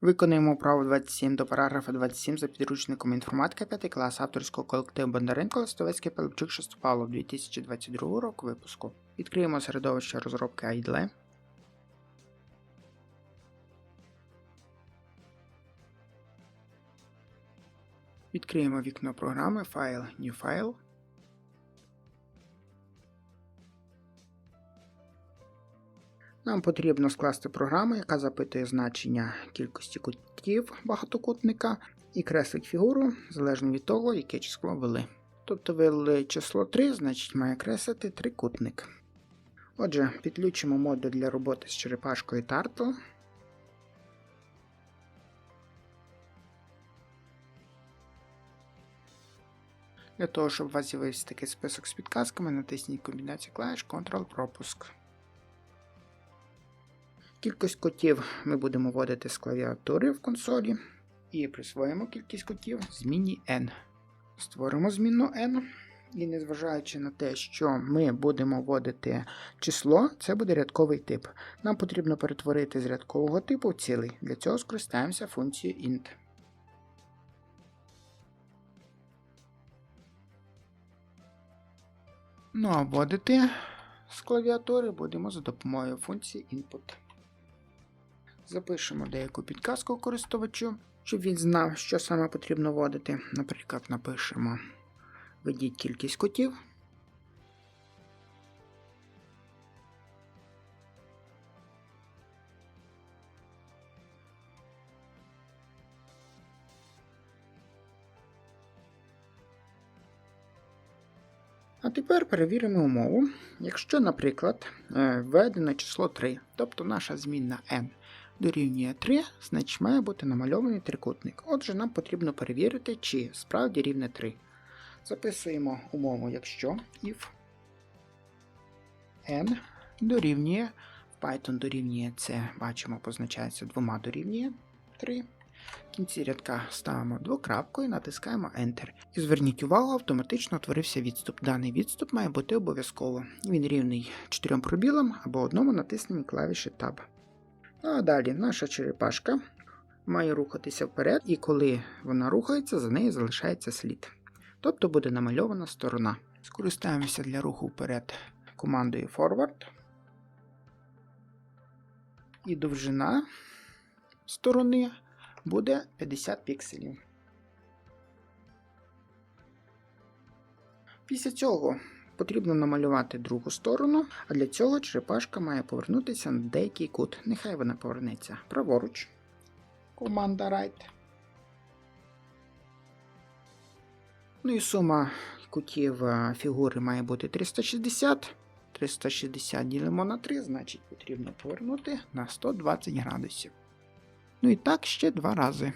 Виконуємо право 27 до параграфа 27 за підручником інформатика 5 клас авторського колективу Бондаренко Листовецький Пилипчук Шестопалов 2022 року випуску. Відкриємо середовище розробки IDLE. Відкриємо вікно програми Файл New File. Нам потрібно скласти програму, яка запитує значення кількості кутів багатокутника і креслить фігуру залежно від того, яке число ввели. Тобто ввели число 3, значить має креслити трикутник. Отже, підключимо модуль для роботи з черепашкою Turtle. Для того, щоб у вас з'явився такий список з підказками, натисніть комбінацію клавіш Ctrl-пропуск. Кількість котів ми будемо вводити з клавіатури в консолі і присвоїмо кількість котів зміні n. Створимо змінну n. І незважаючи на те, що ми будемо вводити число, це буде рядковий тип. Нам потрібно перетворити з рядкового типу в цілий. Для цього скористаємося функцією int. Ну а вводити з клавіатури будемо за допомогою функції input. Запишемо деяку підказку користувачу, щоб він знав, що саме потрібно вводити. Наприклад, напишемо введіть кількість котів. А тепер перевіримо умову. Якщо, наприклад, е, введено число 3, тобто наша змінна n дорівнює 3, значить має бути намальований трикутник. Отже, нам потрібно перевірити, чи справді рівне 3. Записуємо умову, якщо if n дорівнює, Python дорівнює це, бачимо, позначається двома дорівнює 3. В кінці рядка ставимо двокрапку натискаємо Enter. І зверніть увагу, автоматично утворився відступ. Даний відступ має бути обов'язково. Він рівний 4 пробілам або одному натисненні клавіші Tab. Ну а далі наша черепашка має рухатися вперед, і коли вона рухається, за нею залишається слід. Тобто буде намальована сторона. Скористаємося для руху вперед командою Forward. І довжина сторони буде 50 пікселів. Після цього потрібно намалювати другу сторону, а для цього черепашка має повернутися на деякий кут. Нехай вона повернеться праворуч. Команда Right. Ну і сума кутів е, фігури має бути 360. 360 ділимо на 3, значить потрібно повернути на 120 градусів. Ну і так ще два рази.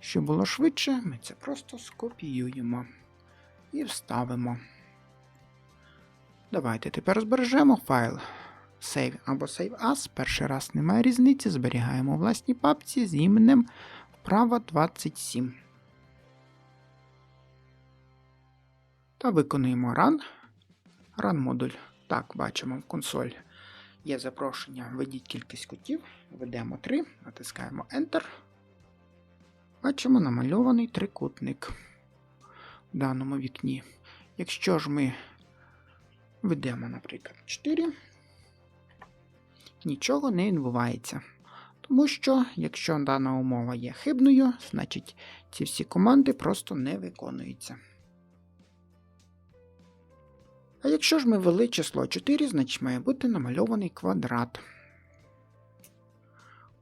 Щоб було швидше, ми це просто скопіюємо і вставимо. Давайте тепер збережемо файл Save або Save As. Перший раз немає різниці. Зберігаємо власній папці з іменем вправа 27. Та виконуємо Run. Run модуль. Так, бачимо в консоль. Є запрошення, введіть кількість кутів, введемо 3, натискаємо Enter. Бачимо намальований трикутник в даному вікні. Якщо ж ми введемо, наприклад, 4, нічого не відбувається. Тому що, якщо дана умова є хибною, значить ці всі команди просто не виконуються. А якщо ж ми ввели число 4, значить має бути намальований квадрат.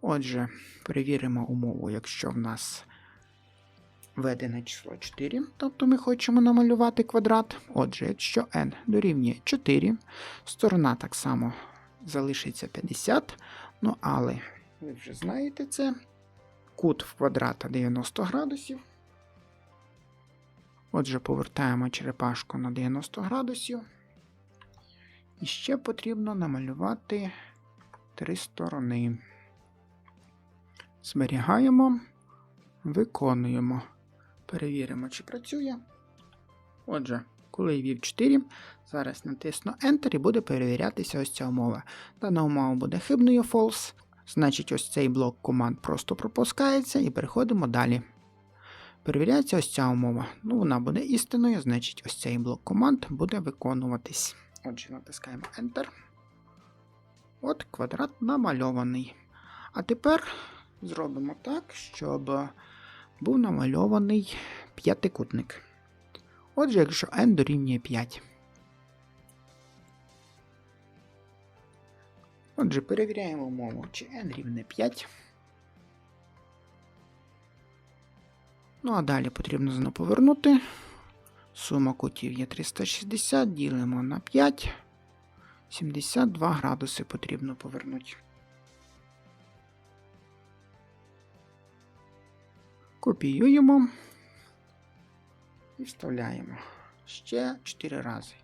Отже, перевіримо умову, якщо в нас введене число 4, тобто ми хочемо намалювати квадрат. Отже, якщо n дорівнює 4, сторона так само залишиться 50, ну але ви вже знаєте це. Кут в квадрата 90 градусів. Отже, повертаємо черепашку на 90 градусів. І ще потрібно намалювати три сторони. Зберігаємо, виконуємо. Перевіримо, чи працює. Отже, коли я ввів 4, зараз натисну Enter і буде перевірятися ось ця умова. Дана умова буде хибною false. Значить, ось цей блок команд просто пропускається і переходимо далі. Перевіряється ось ця умова. Ну, вона буде істинною, значить, ось цей блок команд буде виконуватись. Отже, натискаємо Enter. От квадрат намальований. А тепер зробимо так, щоб був намальований п'ятикутник. Отже, якщо n дорівнює 5. Отже, перевіряємо умову, чи n рівне 5. Ну а далі потрібно знову повернути. Сума кутів є 360, ділимо на 5. 72 градуси потрібно повернути. Копіюємо і вставляємо ще 4 рази.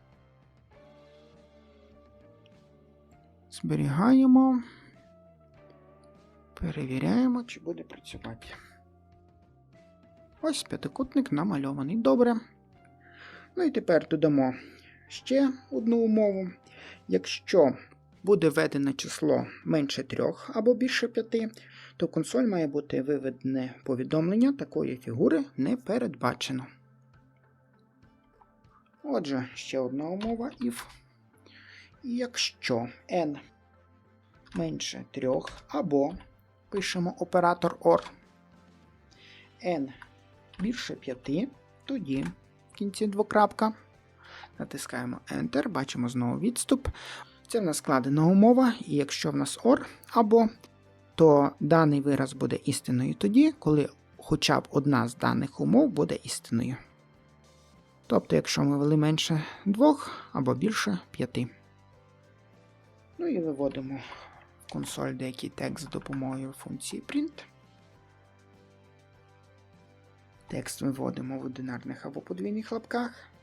Зберігаємо. Перевіряємо, чи буде працювати. Ось п'ятикутник намальований. Добре. Ну і тепер додамо ще одну умову. Якщо буде введене число менше 3 або більше 5, то консоль має бути виведене повідомлення такої фігури не передбачено. Отже, ще одна умова if. Якщо n менше 3 або пишемо оператор OR, n більше 5, тоді в кінці двокрапка. Натискаємо Enter, бачимо знову відступ. Це в нас складена умова, і якщо в нас OR або, то даний вираз буде істинною тоді, коли хоча б одна з даних умов буде істинною. Тобто, якщо ми ввели менше 2 або більше 5. Ну і виводимо в консоль деякий текст з допомогою функції print. Текст виводимо в одинарних або подвійних лапках.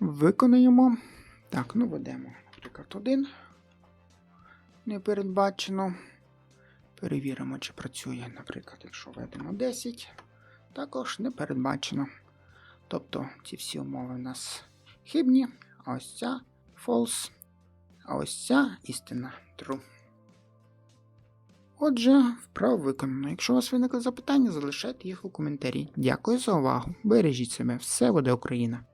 Виконаємо. Так, ну ведемо, наприклад, один. Не передбачено. Перевіримо, чи працює, наприклад, якщо введемо 10, також не передбачено. Тобто ці всі умови у нас хибні, а ось ця false, а ось ця істина true. Отже, вправо виконано. Якщо у вас виникли запитання, залишайте їх у коментарі. Дякую за увагу. Бережіть себе, все буде Україна!